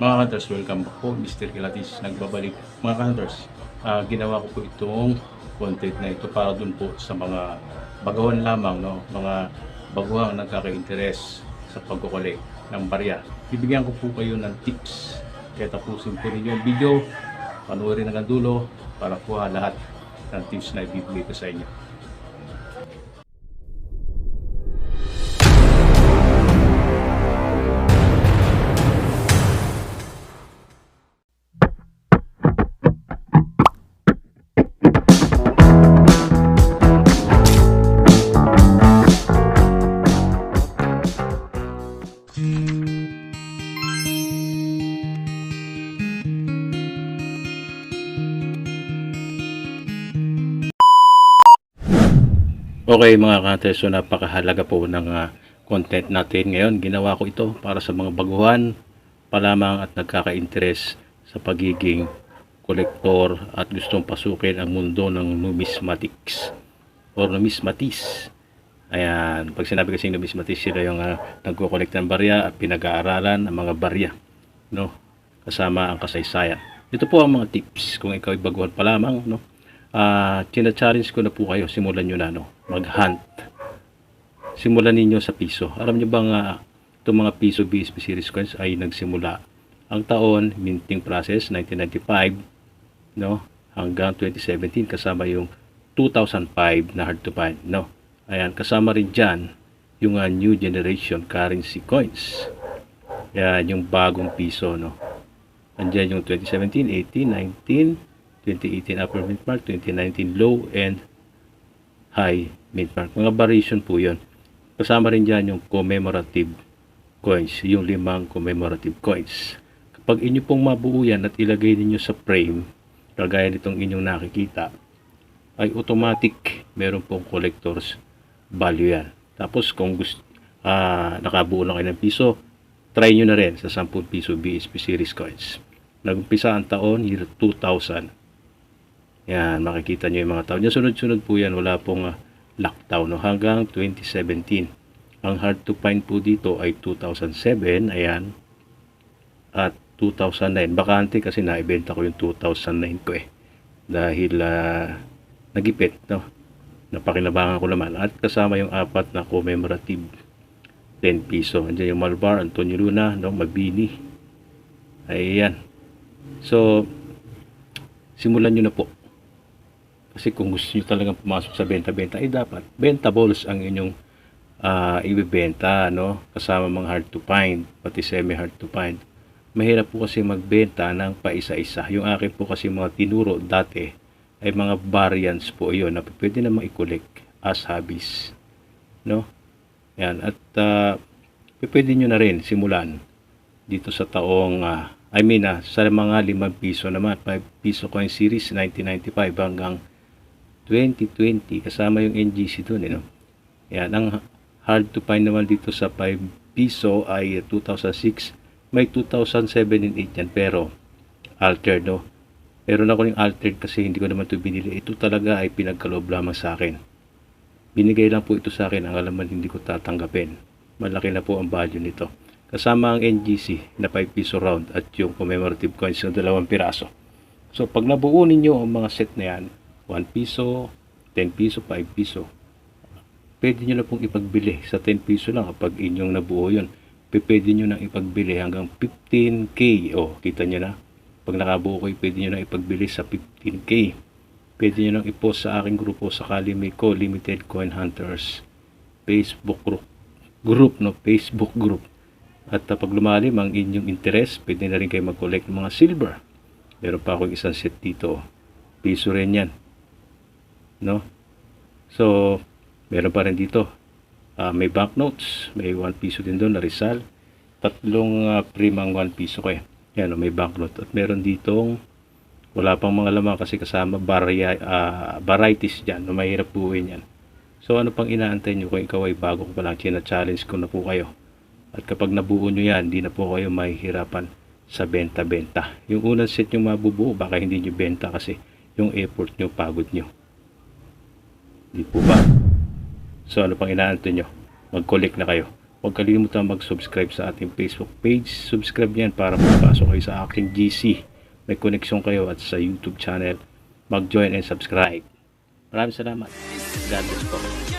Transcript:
Mga hunters, welcome back po. Mr. Kilatis nagbabalik. Mga hunters, ah, ginawa ko po itong content na ito para dun po sa mga baguhan lamang, no? mga baguhang nagkaka-interes sa pagkukulik ng barya. Bibigyan ko po kayo ng tips. Kaya tapusin po ninyo ang video, panoorin hanggang dulo para kuha lahat ng tips na ibibigay ko sa inyo. Okay mga kantes, so napakahalaga po ng ah, content natin ngayon. Ginawa ko ito para sa mga baguhan pa lamang at nagkaka-interes sa pagiging kolektor at gustong pasukin ang mundo ng numismatics or numismatis. Ayan, pag sinabi kasing numismatis, sila yung uh, nagkukolekta ng barya at pinag-aaralan ang mga barya. No? Kasama ang kasaysayan. Ito po ang mga tips kung ikaw ay baguhan pa lamang. No? Ah, challenge ko na po kayo, simulan nyo na, no? Mag-hunt. Simulan ninyo sa piso. Alam nyo bang uh, itong mga piso BSP series coins ay nagsimula ang taon, minting process, 1995, no? Hanggang 2017, kasama yung 2005 na hard to find, no? Ayan, kasama rin dyan yung uh, new generation currency coins. Yan, yung bagong piso, no? Andyan yung 2017, 18, 19, 2018 upper mid mark, 2019 low and high mid mark. Mga variation po yun. Kasama rin dyan yung commemorative coins, yung limang commemorative coins. Kapag inyo pong mabuo yan at ilagay ninyo sa frame, kagaya nitong inyong nakikita, ay automatic meron pong collector's value yan. Tapos kung gusto, ah, nakabuo na kayo ng piso, try nyo na rin sa 10 piso BSP series coins. Nagumpisa ang taon, year 2000. Yan, makikita nyo yung mga taon. Yan, sunod-sunod po yan. Wala pong uh, lockdown. No? Hanggang 2017. Ang hard to find po dito ay 2007. Ayan. At 2009. Bakante kasi naibenta ko yung 2009 ko eh. Dahil uh, nagipit. No? Napakinabangan ko naman. At kasama yung apat na commemorative 10 piso. Andiyan yung Malbar, Antonio Luna, no? Mabini. Ayan. So, simulan nyo na po. Kasi kung gusto nyo talagang pumasok sa benta-benta, ay dapat bentables ang inyong uh, ibibenta, no? Kasama mga hard to find, pati semi-hard to find. Mahirap po kasi magbenta ng paisa-isa. Yung akin po kasi mga tinuro dati ay mga variants po yun na pwede namang i-collect as hobbies. No? Yan. At uh, pwede nyo na rin simulan dito sa taong uh, I mean, uh, sa mga 5 piso naman, 5 piso coin series, 1995 hanggang 2020 kasama yung NGC doon eh, no? Yan, ang hard to find naman dito sa 5 piso ay 2006 may 2007 and 8 yan pero altered no? Meron ako yung altered kasi hindi ko naman ito binili. Ito talaga ay pinagkaloob lamang sa akin. Binigay lang po ito sa akin ang alaman hindi ko tatanggapin. Malaki na po ang value nito. Kasama ang NGC na 5 piso round at yung commemorative coins na dalawang piraso. So pag nabuo ninyo ang mga set na yan 1 piso, 10 piso, 5 piso. Pwede nyo na pong ipagbili sa 10 piso lang kapag inyong nabuo yun. Pwede nyo nang ipagbili hanggang 15K. O, kita nyo na. Pag nakabuo ko, pwede nyo nang ipagbili sa 15K. Pwede nyo nang ipost sa aking grupo sa Kalimiko Limited Coin Hunters Facebook group. Group, no? Facebook group. At uh, pag lumalim ang inyong interest, pwede na rin kayo mag-collect ng mga silver. Meron pa akong isang set dito. Piso rin yan no? So meron pa rin dito. Uh, may banknotes may 1 piso din doon na Rizal. Tatlong uh, primang 1 piso ko eh. Yan may banknote at meron ditong wala pang mga laman kasi kasama varia, uh, varieties dyan. No, mahirap buuin yan. So ano pang inaantay nyo kung ikaw ay bago ko pa lang challenge ko na po kayo? At kapag nabuo nyo yan hindi na po kayo mahihirapan sa benta-benta. Yung unang set nyo mabubuo baka hindi nyo benta kasi yung effort nyo pagod nyo Di po ba? So ano pang inaantay nyo? Mag-collect na kayo. Huwag kalimutan mag-subscribe sa ating Facebook page. Subscribe niyan para magpasok kayo sa aking GC. May koneksyon kayo at sa YouTube channel. Mag-join and subscribe. Maraming salamat. God bless po.